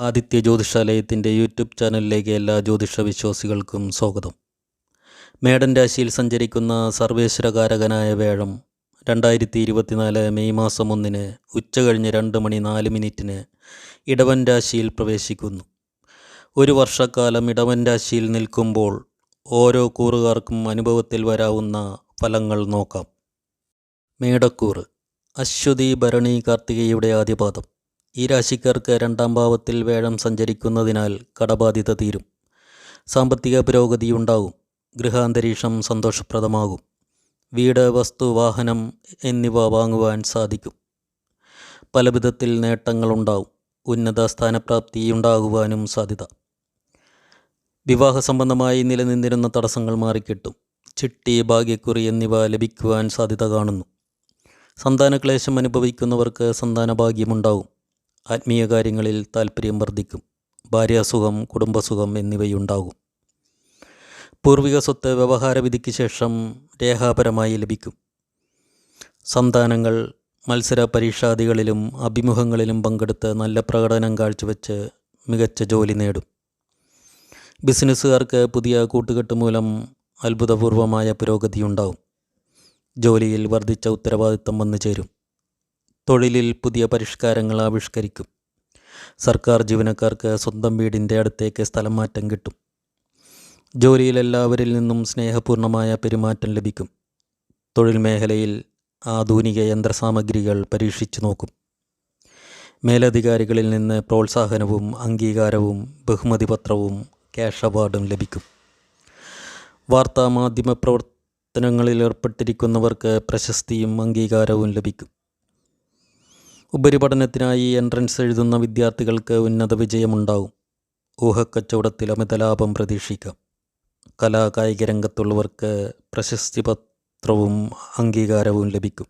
Aditya ജ്യോതിഷാലയത്തിന്റെ YouTube ചാനലിലേക്ക് എല്ലാ ജ്യോതിഷ വിശ്വാസികൾക്കും സ്വാഗതം. മേടൻ രാശിയിൽ സഞ്ചരിക്കുന്ന സർവേശ്വരകാരകനായ വേഴം രണ്ടായിരത്തി ഇരുപത്തിനാല് മെയ് മാസം ഒന്നിന് ഉച്ച കഴിഞ്ഞ് രണ്ട് മണി നാല് മിനിറ്റിന് ഇടവൻ രാശിയിൽ പ്രവേശിക്കുന്നു. ഒരു വർഷക്കാലം ഇടവൻ രാശിയിൽ നിൽക്കുമ്പോൾ ഓരോ കൂറുകാർക്കും അനുഭവത്തിൽ വരാവുന്ന ഫലങ്ങൾ നോക്കാം. മേടക്കൂറ് അശ്വതി ഭരണി കാർത്തികയുടെ ആദ്യപാദം. ഈ രാശിക്കാർക്ക് രണ്ടാം ഭാവത്തിൽ വേഴം സഞ്ചരിക്കുന്നതിനാൽ കടബാധ്യത തീരും. സാമ്പത്തിക പുരോഗതി ഉണ്ടാകും ഗൃഹാന്തരീക്ഷം സന്തോഷപ്രദമാകും. വീട് വസ്തു വാഹനം എന്നിവ വാങ്ങുവാൻ സാധിക്കും. പലവിധത്തിൽ നേട്ടങ്ങളുണ്ടാവും. ഉന്നത സ്ഥാനപ്രാപ്തി ഉണ്ടാകുവാനും സാധ്യത. വിവാഹ സംബന്ധമായി നിലനിന്നിരുന്ന തടസ്സങ്ങൾ മാറിക്കിട്ടും. ചിട്ടി ഭാഗ്യക്കുറി എന്നിവ ലഭിക്കുവാൻ സാധ്യത കാണുന്നു. സന്താനക്ലേശം അനുഭവിക്കുന്നവർക്ക് സന്താന ഭാഗ്യമുണ്ടാവും ആത്മീയ കാര്യങ്ങളിൽ താല്പര്യം വർദ്ധിക്കും. ഭാര്യാസുഖം കുടുംബസുഖം എന്നിവയുണ്ടാകും. പൂർവിക സ്വത്ത് വ്യവഹാര വിധിക്ക് ശേഷം രേഖാപരമായി ലഭിക്കും. സന്താനങ്ങൾ മത്സര പരീക്ഷാദികളിലും അഭിമുഖങ്ങളിലും പങ്കെടുത്ത് നല്ല പ്രകടനം കാഴ്ചവെച്ച് മികച്ച ജോലി നേടും. ബിസിനസ്സുകാർക്ക് പുതിയ കൂട്ടുകെട്ട് മൂലം അത്ഭുതപൂർവമായ പുരോഗതിയുണ്ടാവും ജോലിയിൽ വർദ്ധിച്ച ഉത്തരവാദിത്തം വന്നു ചേരും തൊഴിലിൽ പുതിയ പരിഷ്കാരങ്ങൾ ആവിഷ്കരിക്കും. സർക്കാർ ജീവനക്കാർക്ക് സ്വന്തം വീടിന്റെ അടുത്തേക്ക് സ്ഥലം മാറ്റം കിട്ടും. ജോലിയിൽ എല്ലാവരിൽ നിന്നും സ്നേഹപൂർണമായ പെരുമാറ്റം ലഭിക്കും. തൊഴിൽ മേഖലയിൽ ആധുനിക യന്ത്രസാമഗ്രികൾ പരീക്ഷിച്ചു നോക്കും. മേലധികാരികളിൽ നിന്ന് പ്രോത്സാഹനവും അംഗീകാരവും ബഹുമതി പത്രവും ക്യാഷ് അവാർഡും ലഭിക്കും. വാർത്താമാധ്യമ പ്രവർത്തനങ്ങളിൽ ഏർപ്പെട്ടിരിക്കുന്നവർക്ക് പ്രശസ്തിയും അംഗീകാരവും ലഭിക്കും. ഉപരിപഠനത്തിനായി എൻട്രൻസ് എഴുതുന്ന വിദ്യാർത്ഥികൾക്ക് ഉന്നത വിജയമുണ്ടാവും. ഊഹക്കച്ചവടത്തിൽ അമിത ലാഭം പ്രതീക്ഷിക്കാം. കലാകായിക രംഗത്തുള്ളവർക്ക് പ്രശസ്തി പത്രവും അംഗീകാരവും ലഭിക്കും.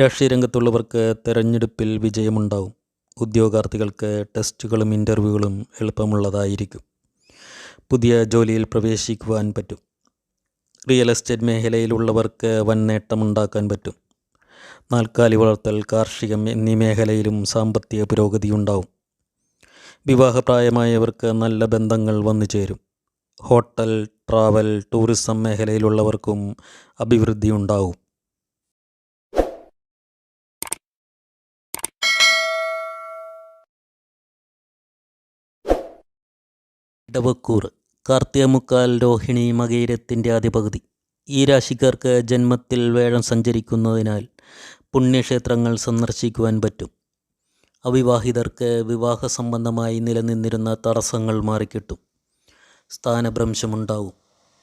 രാഷ്ട്രീയ രംഗത്തുള്ളവർക്ക് തെരഞ്ഞെടുപ്പിൽ വിജയമുണ്ടാവും. ഉദ്യോഗാർത്ഥികൾക്ക് ടെസ്റ്റുകളും ഇന്റർവ്യൂകളും എളുപ്പമുള്ളതായിരിക്കും. പുതിയ ജോലിയിൽ പ്രവേശിക്കുവാൻ പറ്റും. റിയൽ എസ്റ്റേറ്റ് മേഖലയിലുള്ളവർക്ക് വൻ നേട്ടമുണ്ടാക്കാൻ പറ്റും. നാൽക്കാലി വളർത്തൽ കാർഷികം എന്നീ മേഖലയിലും സാമ്പത്തിക പുരോഗതി ഉണ്ടാവും വിവാഹപ്രായമായവർക്ക് നല്ല ബന്ധങ്ങൾ വന്നു ചേരും. ഹോട്ടൽ ട്രാവൽ ടൂറിസം മേഖലയിലുള്ളവർക്കും അഭിവൃദ്ധി ഉണ്ടാവും ഇടവക്കൂർ കാർത്തികമുക്കാൽ രോഹിണി മകയിരത്തിന്റെ ആദ്യ പകുതി ഈ രാശിക്കാർക്ക് ജന്മത്തിൽ വേഴം സഞ്ചരിക്കുന്നതിനാൽ പുണ്യക്ഷേത്രങ്ങൾ സന്ദർശിക്കുവാൻ പറ്റും. അവിവാഹിതർക്ക് വിവാഹ സംബന്ധമായി നിലനിന്നിരുന്ന തടസ്സങ്ങൾ മാറിക്കിട്ടും. സ്ഥാനഭ്രംശമുണ്ടാവും.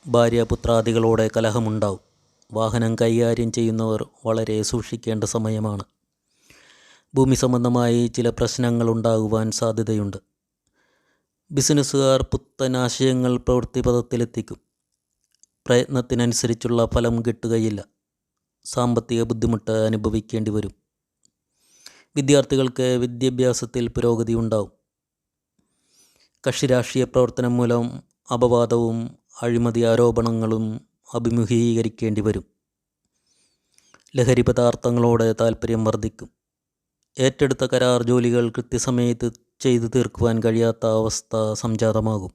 ഭാര്യാപുത്രാദികളോടെ കലഹമുണ്ടാവും. വാഹനം കൈകാര്യം ചെയ്യുന്നവർ വളരെ സൂക്ഷിക്കേണ്ട സമയമാണ്. ഭൂമി സംബന്ധമായി ചില പ്രശ്നങ്ങൾ ഉണ്ടാകുവാൻ സാധ്യതയുണ്ട്. ബിസിനസ്സുകാർ പുത്തനാശയങ്ങൾ പ്രവൃത്തിപഥത്തിലെത്തിക്കും. പ്രയത്നത്തിനനുസരിച്ചുള്ള ഫലം കിട്ടുകയില്ല. സാമ്പത്തിക ബുദ്ധിമുട്ട് അനുഭവിക്കേണ്ടി വരും. വിദ്യാർത്ഥികൾക്ക് വിദ്യാഭ്യാസത്തിൽ പുരോഗതി ഉണ്ടാവും. കക്ഷി രാഷ്ട്രീയ പ്രവർത്തനം മൂലം അപവാദവും അഴിമതി ആരോപണങ്ങളും അഭിമുഖീകരിക്കേണ്ടി വരും. ലഹരി പദാർത്ഥങ്ങളോട് താല്പര്യം വർദ്ധിക്കും. ഏറ്റെടുത്ത കരാർ ജോലികൾ കൃത്യസമയത്ത് ചെയ്തു തീർക്കുവാൻ കഴിയാത്ത അവസ്ഥ സംജാതമാകും.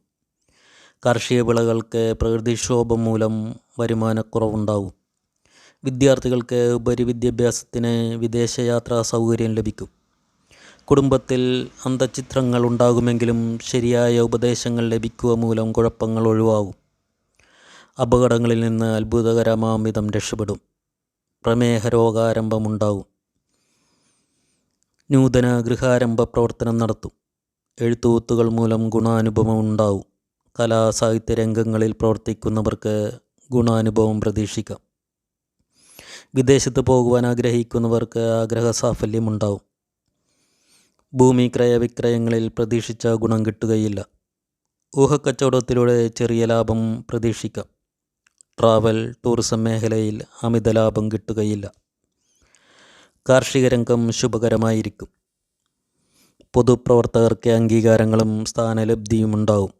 കാർഷിക വിളകൾക്ക് പ്രകൃതിക്ഷോഭം മൂലം വരുമാനക്കുറവുണ്ടാവും. വിദ്യാർത്ഥികൾക്ക് ഉപരിവിദ്യാഭ്യാസത്തിന് വിദേശയാത്രാ സൗകര്യം ലഭിക്കും. കുടുംബത്തിൽ അന്തചിത്രങ്ങൾ ഉണ്ടാകുമെങ്കിലും ശരിയായ ഉപദേശങ്ങൾ ലഭിക്കുക മൂലം കുഴപ്പങ്ങൾ ഒഴിവാകും. അപകടങ്ങളിൽ നിന്ന് അത്ഭുതകരമാംവിധം രക്ഷപ്പെടും. പ്രമേഹ രോഗാരംഭമുണ്ടാകും നൂതന ഗൃഹാരംഭ പ്രവർത്തനം നടത്തും. എഴുത്തുകൂത്തുകൾ മൂലം ഗുണാനുഭവം ഉണ്ടാവും കലാ സാഹിത്യ രംഗങ്ങളിൽ പ്രവർത്തിക്കുന്നവർക്ക് ഗുണാനുഭവം പ്രതീക്ഷിക്കാം. വിദേശത്ത് പോകുവാൻ ആഗ്രഹിക്കുന്നവർക്ക് ആഗ്രഹ സാഫല്യമുണ്ടാവും. ഭൂമി ക്രയവിക്രയങ്ങളിൽ പ്രതീക്ഷിച്ച ഗുണം കിട്ടുകയില്ല. ഊഹക്കച്ചവടത്തിലൂടെ ചെറിയ ലാഭം പ്രതീക്ഷിക്കാം. ട്രാവൽ ടൂറിസം മേഖലയിൽ അമിത ലാഭം കിട്ടുകയില്ല. കാർഷിക രംഗം ശുഭകരമായിരിക്കും. പൊതുപ്രവർത്തകർക്ക് അംഗീകാരങ്ങളും സ്ഥാനലബ്ധിയും ഉണ്ടാവും.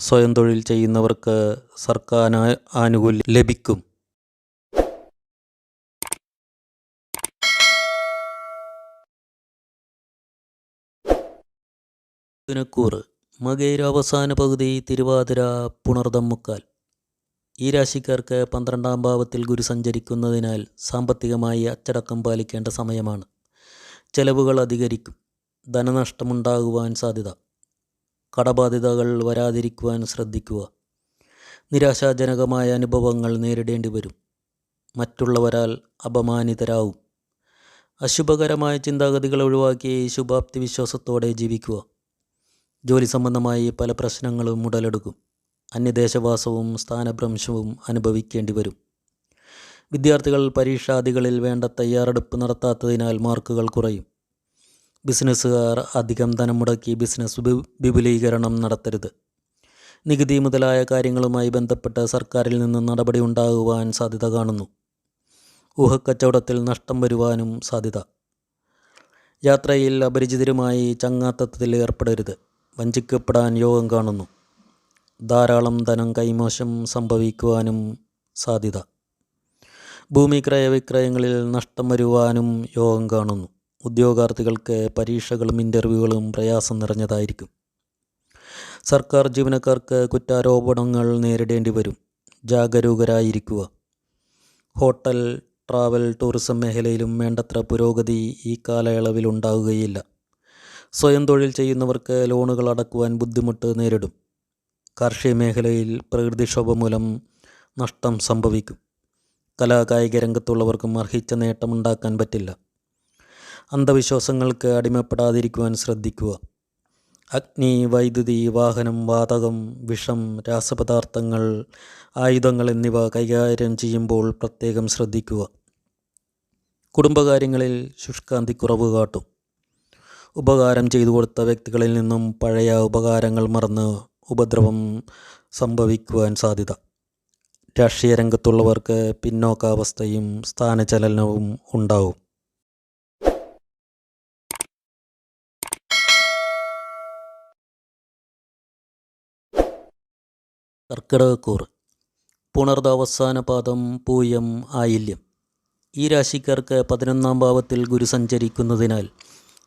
സ്വയം തൊഴിൽ ചെയ്യുന്നവർക്ക് സർക്കാർ ആനുകൂല്യം ലഭിക്കും. മകയിര അവസാന പകുതി തിരുവാതിര പുണർദം മുക്കാൽ ഈ രാശിക്കാർക്ക് പന്ത്രണ്ടാം ഭാവത്തിൽ ഗുരു സഞ്ചരിക്കുന്നതിനാൽ സാമ്പത്തികമായി അച്ചടക്കം പാലിക്കേണ്ട സമയമാണ്. ചെലവുകൾ അധികരിക്കും ധനനഷ്ടമുണ്ടാകുവാൻ സാധ്യത കടബാധ്യതകൾ വരാതിരിക്കുവാൻ ശ്രദ്ധിക്കുക. നിരാശാജനകമായ അനുഭവങ്ങൾ നേരിടേണ്ടി വരും മറ്റുള്ളവരാൽ അപമാനിതരാവും. അശുഭകരമായ ചിന്താഗതികൾ ഒഴിവാക്കി ശുഭാപ്തി വിശ്വാസത്തോടെ ജീവിക്കുക. ജോലി സംബന്ധമായി പല പ്രശ്നങ്ങളും ഉടലെടുക്കും. അന്യദേശവാസവും സ്ഥാനഭ്രംശവും അനുഭവിക്കേണ്ടി വരും. വിദ്യാർത്ഥികൾ പരീക്ഷാദികളിൽ വേണ്ട തയ്യാറെടുപ്പ് നടത്താത്തതിനാൽ മാർക്കുകൾ കുറയും. ബിസിനസ്സുകാർ അധികം ധനം മുടക്കി ബിസിനസ് വിപുലീകരണം നടത്തരുത്. നികുതി മുതലായ കാര്യങ്ങളുമായി ബന്ധപ്പെട്ട് സർക്കാരിൽ നിന്ന് നടപടി ഉണ്ടാകുവാൻ സാധ്യത കാണുന്നു. ഊഹക്കച്ചവടത്തിൽ നഷ്ടം വരുവാനും സാധ്യത. യാത്രയിൽ അപരിചിതരുമായി ചങ്ങാത്തത്തിൽ ഏർപ്പെടരുത്. വഞ്ചിക്കപ്പെടാൻ യോഗം കാണുന്നു. ധാരാളം ധനം കൈമോശം സംഭവിക്കുവാനും സാധ്യത. ഭൂമി ക്രയവിക്രയങ്ങളിൽ നഷ്ടം വരുവാനും യോഗം കാണുന്നു. ഉദ്യോഗാർത്ഥികൾക്ക് പരീക്ഷകളും ഇന്റർവ്യൂകളും പ്രയാസം നിറഞ്ഞതായിരിക്കും. സർക്കാർ ജീവനക്കാർക്ക് കുറ്റാരോപണങ്ങൾ നേരിടേണ്ടി വരും. ജാഗരൂകരായിരിക്കുക. ഹോട്ടൽ ട്രാവൽ ടൂറിസം മേഖലയിലും വേണ്ടത്ര പുരോഗതി ഈ കാലയളവിൽ ഉണ്ടാവുകയില്ല. സ്വയം തൊഴിൽ ചെയ്യുന്നവർക്ക് ലോണുകൾ അടക്കുവാൻ ബുദ്ധിമുട്ട് നേരിടും. കാർഷിക മേഖലയിൽ പ്രകൃതിക്ഷോഭം മൂലം നഷ്ടം സംഭവിക്കും. കലാകായിക രംഗത്തുള്ളവർക്കും അർഹിച്ച നേട്ടമുണ്ടാക്കാൻ പറ്റില്ല. അന്ധവിശ്വാസങ്ങൾക്ക് അടിമപ്പെടാതിരിക്കുവാൻ ശ്രദ്ധിക്കുക. അഗ്നി വൈദ്യുതി വാഹനം വാതകം വിഷം രാസപദാർത്ഥങ്ങൾ ആയുധങ്ങൾ എന്നിവ കൈകാര്യം ചെയ്യുമ്പോൾ പ്രത്യേകം ശ്രദ്ധിക്കുക. കുടുംബകാര്യങ്ങളിൽ ശുഷ്കാന്തി കുറവ് കാട്ടും. ഉപകാരം ചെയ്തു കൊടുത്ത വ്യക്തികളിൽ നിന്നും പഴയ ഉപകാരങ്ങൾ മറന്ന് ഉപദ്രവം സംഭവിക്കുവാൻ സാധ്യത. രാഷ്ട്രീയ രംഗത്തുള്ളവർക്ക് പിന്നോക്കാവസ്ഥയും സ്ഥാനചലനവും ഉണ്ടാവും. കർക്കിടകക്കൂർ പുണർദാവസാന പാദം പൂയം ആയില്യം. ഈ രാശിക്കാർക്ക് പതിനൊന്നാം ഭാവത്തിൽ ഗുരു സഞ്ചരിക്കുന്നതിനാൽ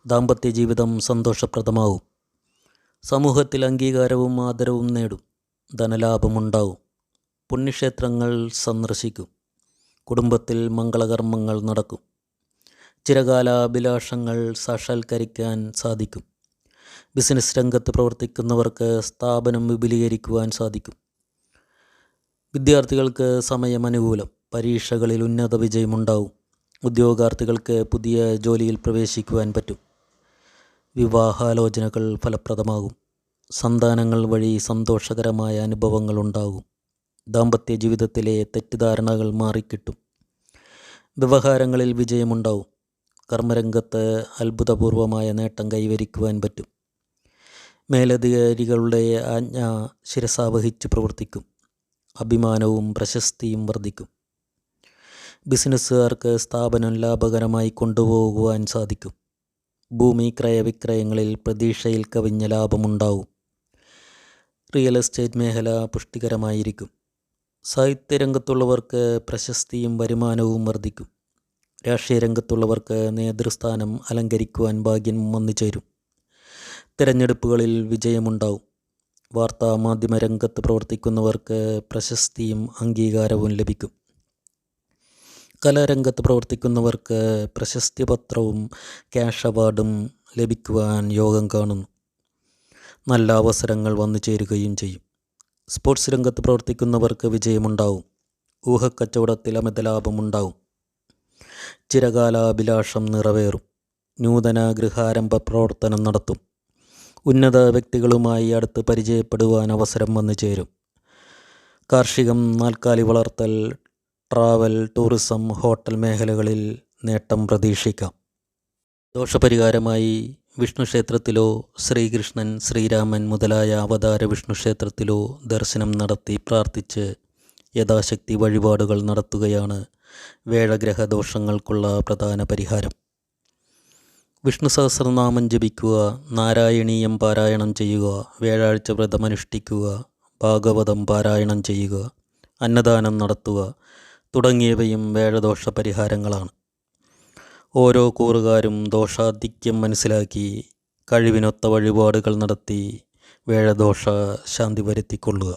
ദാമ്പത്യ ജീവിതം സന്തോഷപ്രദമാവും. സമൂഹത്തിൽ അംഗീകാരവും ആദരവും നേടും. ധനലാഭമുണ്ടാവും. പുണ്യക്ഷേത്രങ്ങൾ സന്ദർശിക്കും. കുടുംബത്തിൽ മംഗളകർമ്മങ്ങൾ നടക്കും. ചിരകാലാഭിലാഷങ്ങൾ സാക്ഷാത്കരിക്കാൻ സാധിക്കും. ബിസിനസ് രംഗത്ത് പ്രവർത്തിക്കുന്നവർക്ക് സ്ഥാപനം വിപുലീകരിക്കുവാൻ സാധിക്കും. വിദ്യാർത്ഥികൾക്ക് സമയം അനുകൂലം പരീക്ഷകളിൽ ഉന്നത വിജയമുണ്ടാവും. ഉദ്യോഗാർത്ഥികൾക്ക് പുതിയ ജോലിയിൽ പ്രവേശിക്കുവാൻ പറ്റും. വിവാഹാലോചനകൾ ഫലപ്രദമാകും. സന്താനങ്ങൾ വഴി സന്തോഷകരമായ അനുഭവങ്ങൾ ഉണ്ടാകും. ദാമ്പത്യ ജീവിതത്തിലെ തെറ്റിദ്ധാരണകൾ മാറിക്കിട്ടും. വ്യവഹാരങ്ങളിൽ വിജയമുണ്ടാവും. കർമ്മരംഗത്ത് അത്ഭുതപൂർവമായ നേട്ടം കൈവരിക്കുവാൻ പറ്റും. മേലധികാരികളുടെ ആജ്ഞ ശിരസാവഹിച്ച് പ്രവർത്തിക്കും. അഭിമാനവും പ്രശസ്തിയും വർദ്ധിക്കും. ബിസിനസ്സുകാർക്ക് സ്ഥാപനം ലാഭകരമായി കൊണ്ടുപോകുവാൻ സാധിക്കും. ഭൂമി ക്രയവിക്രയങ്ങളിൽ പ്രതീക്ഷയിൽ കവിഞ്ഞ ലാഭമുണ്ടാവും. റിയൽ എസ്റ്റേറ്റ് മേഖല പുഷ്ടികരമായിരിക്കും. സാഹിത്യരംഗത്തുള്ളവർക്ക് പ്രശസ്തിയും വരുമാനവും വർദ്ധിക്കും. രാഷ്ട്രീയ രംഗത്തുള്ളവർക്ക് നേതൃസ്ഥാനം അലങ്കരിക്കുവാൻ ഭാഗ്യം വന്നു ചേരും തിരഞ്ഞെടുപ്പുകളിൽ വിജയമുണ്ടാവും. വാർത്താ മാധ്യമ രംഗത്ത് പ്രവർത്തിക്കുന്നവർക്ക് പ്രശസ്തിയും അംഗീകാരവും ലഭിക്കും. കലാരംഗത്ത് പ്രവർത്തിക്കുന്നവർക്ക് പ്രശസ്തി പത്രവും ക്യാഷ് അവാർഡും ലഭിക്കുവാൻ യോഗം കാണുന്നു. നല്ല അവസരങ്ങൾ വന്നു ചേരുകയും ചെയ്യും. സ്പോർട്സ് രംഗത്ത് പ്രവർത്തിക്കുന്നവർക്ക് വിജയമുണ്ടാവും. ഊഹക്കച്ചവടത്തിൽ അമിത ലാഭമുണ്ടാവും. ചിരകാലാഭിലാഷം നിറവേറും. നൂതന ഗൃഹാരംഭ പ്രവർത്തനം നടത്തും. ഉന്നത വ്യക്തികളുമായി അടുത്ത് പരിചയപ്പെടുവാൻ അവസരം വന്നു ചേരും. കാർഷികം നാൽക്കാലി വളർത്തൽ ട്രാവൽ ടൂറിസം ഹോട്ടൽ മേഖലകളിൽ നേട്ടം പ്രതീക്ഷിക്കാം. ദോഷപരിഹാരമായി വിഷ്ണു ക്ഷേത്രത്തിലോ ശ്രീകൃഷ്ണൻ ശ്രീരാമൻ മുതലായ അവതാര വിഷ്ണു ക്ഷേത്രത്തിലോ ദർശനം നടത്തി പ്രാർത്ഥിച്ച് യഥാശക്തി വഴിപാടുകൾ നടത്തുകയാണ് വേഴഗ്രഹ ദോഷങ്ങൾക്കുള്ള പ്രധാന പരിഹാരം. വിഷ്ണു സഹസ്രനാമം ജപിക്കുക നാരായണീയം പാരായണം ചെയ്യുക വ്യാഴാഴ്ച വ്രതമനുഷ്ഠിക്കുക ഭാഗവതം പാരായണം ചെയ്യുക അന്നദാനം നടത്തുക തുടങ്ങിയവയും വേഴദോഷ പരിഹാരങ്ങളാണ് ഓരോ കൂറുകാരും ദോഷാധിക്യം മനസ്സിലാക്കി കഴിവിനൊത്ത വഴിപാടുകൾ നടത്തി വേഴദോഷ ശാന്തി വരുത്തിക്കൊള്ളുക.